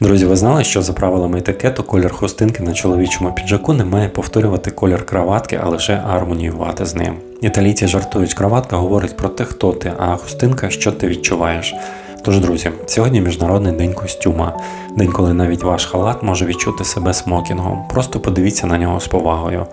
Друзі, ви знали, що за правилами етикету колір хустинки на чоловічому піджаку не має повторювати колір краватки, а лише гармоніювати з ним. Італійці жартують, краватка говорить про те, хто ти, а хустинка, що ти відчуваєш. Тож, друзі, сьогодні міжнародний день костюма, день, коли навіть ваш халат може відчути себе смокінгом. Просто подивіться на нього з повагою.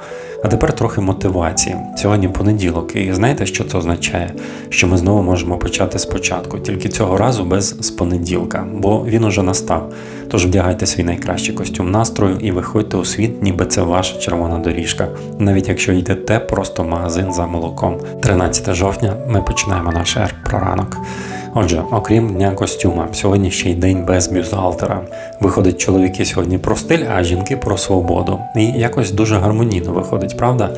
А тепер трохи мотивації. Сьогодні понеділок, і знаєте, що це означає? Що ми знову можемо почати спочатку, тільки цього разу без з понеділка, бо він уже настав. Тож вдягайте свій найкращий костюм настрою і виходьте у світ, ніби це ваша червона доріжка, навіть якщо йдете просто в магазин за молоком. 13 жовтня ми починаємо наш ер про ранок. Отже, окрім дня костюма, сьогодні ще й день без бюстгальтера. Виходить, чоловіки сьогодні про стиль, а жінки про свободу. І якось дуже гармонійно виходить, правда?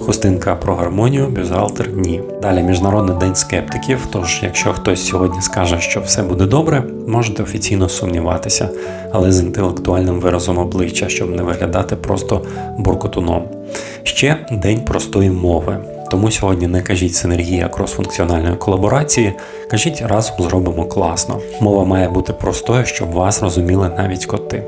Хустинка про гармонію, бюстгальтер – ні. Далі міжнародний день скептиків. Тож, якщо хтось сьогодні скаже, що все буде добре, можете офіційно сумніватися, але з інтелектуальним виразом обличчя, щоб не виглядати просто буркотуном. Ще день простої мови. Тому сьогодні не кажіть синергія кросфункціональної колаборації, кажіть разом зробимо класно. Мова має бути простою, щоб вас розуміли навіть коти.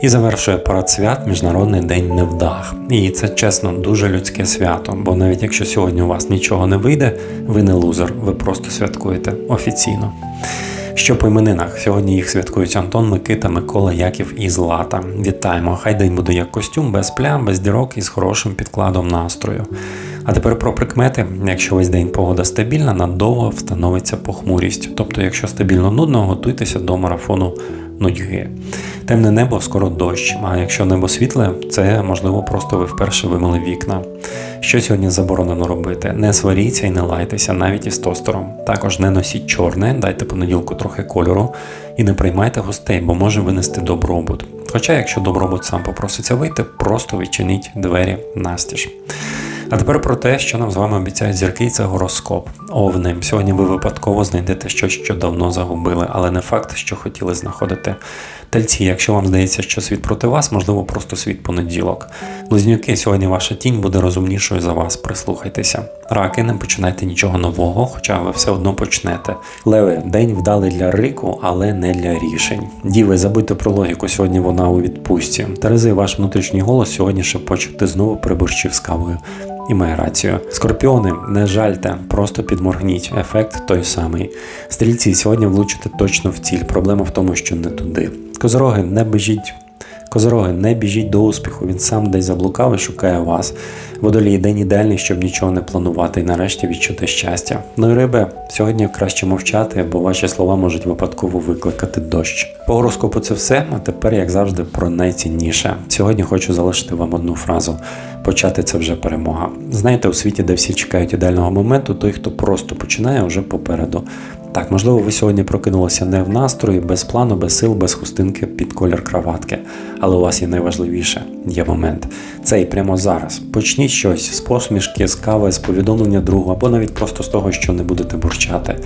І завершує парад свят Міжнародний день невдах. І це чесно дуже людське свято, бо навіть якщо сьогодні у вас нічого не вийде, ви не лузер, ви просто святкуєте офіційно. Що по іменинах? Сьогодні їх святкують Антон, Микита, Микола, Яків і Злата. Вітаємо! Хай день буде як костюм, без плям, без дірок і з хорошим підкладом настрою. А тепер про прикмети. Якщо весь день погода стабільна, надовго встановиться похмурість. Тобто, якщо стабільно нудно, готуйтеся до марафону нудьги. Темне небо, скоро дощ. А якщо небо світле, це можливо просто ви вперше вимили вікна. Що сьогодні заборонено робити? Не сваріться і не лайтеся, навіть із тостером. Також не носіть чорне, дайте понеділку трохи кольору і не приймайте гостей, бо може винести добробут. Хоча, якщо добробут сам попроситься вийти, просто відчиніть двері настіж. А тепер про те, що нам з вами обіцяють зірки, це гороскоп. Овни. Сьогодні ви випадково знайдете щось, що давно загубили, але не факт, що хотіли знаходити. Тельці, якщо вам здається, що світ проти вас, можливо, просто світ понеділок. Близнюки, сьогодні ваша тінь буде розумнішою за вас. Прислухайтеся. Раки, не починайте нічого нового, хоча ви все одно почнете. Леви, день вдалий для рику, але не для рішень. Діви, забудьте про логіку, сьогодні вона у відпустці. Терези, ваш внутрішній голос сьогодні шепоче, ти знову приборщив з кавою. І має рацію. Скорпіони, не жальте, просто підморгніть. Ефект той самий. Стрільці сьогодні влучите точно в ціль. Проблема в тому, що не туди. Козороги, не біжіть. Козороги, не біжіть до успіху, він сам десь заблукав і шукає вас. Водолій день ідеальний, щоб нічого не планувати і нарешті відчути щастя. Ну і риби, сьогодні краще мовчати, бо ваші слова можуть випадково викликати дощ. По гороскопу це все, а тепер, як завжди, про найцінніше. Сьогодні хочу залишити вам одну фразу. Почати це вже перемога. Знаєте, у світі, де всі чекають ідеального моменту, той, хто просто починає, вже попереду. Так, можливо, ви сьогодні прокинулися не в настрої, без плану, без сил, без хустинки під колір краватки. Але у вас є найважливіше є момент. Це і прямо зараз. Почніть щось з посмішки, з кави, з повідомлення другу, або навіть просто з того, що не будете бурчати.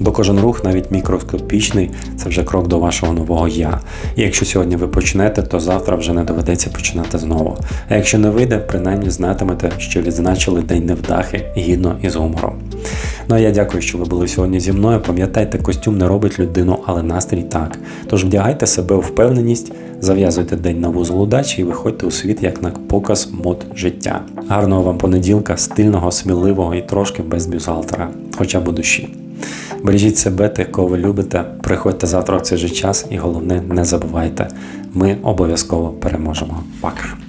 Бо кожен рух, навіть мікроскопічний, це вже крок до вашого нового я. І якщо сьогодні ви почнете, то завтра вже не доведеться починати знову. А якщо не вийде, принаймні знатимете, що відзначили день невдахи гідно і з гумором. Ну а я дякую, що ви були сьогодні зі мною. Пам'ятайте, костюм не робить людину, але настрій так. Тож вдягайте себе у впевненість, зав'язуйте день на вузол удачі і виходьте у світ як на показ мод життя. Гарного вам понеділка, стильного, сміливого і трошки без бюзгалтера, хоча б у душі. Бережіть себе, тих, кого ви любите, приходьте завтра в цей же час і головне, не забувайте, ми обов'язково переможемо. Пока!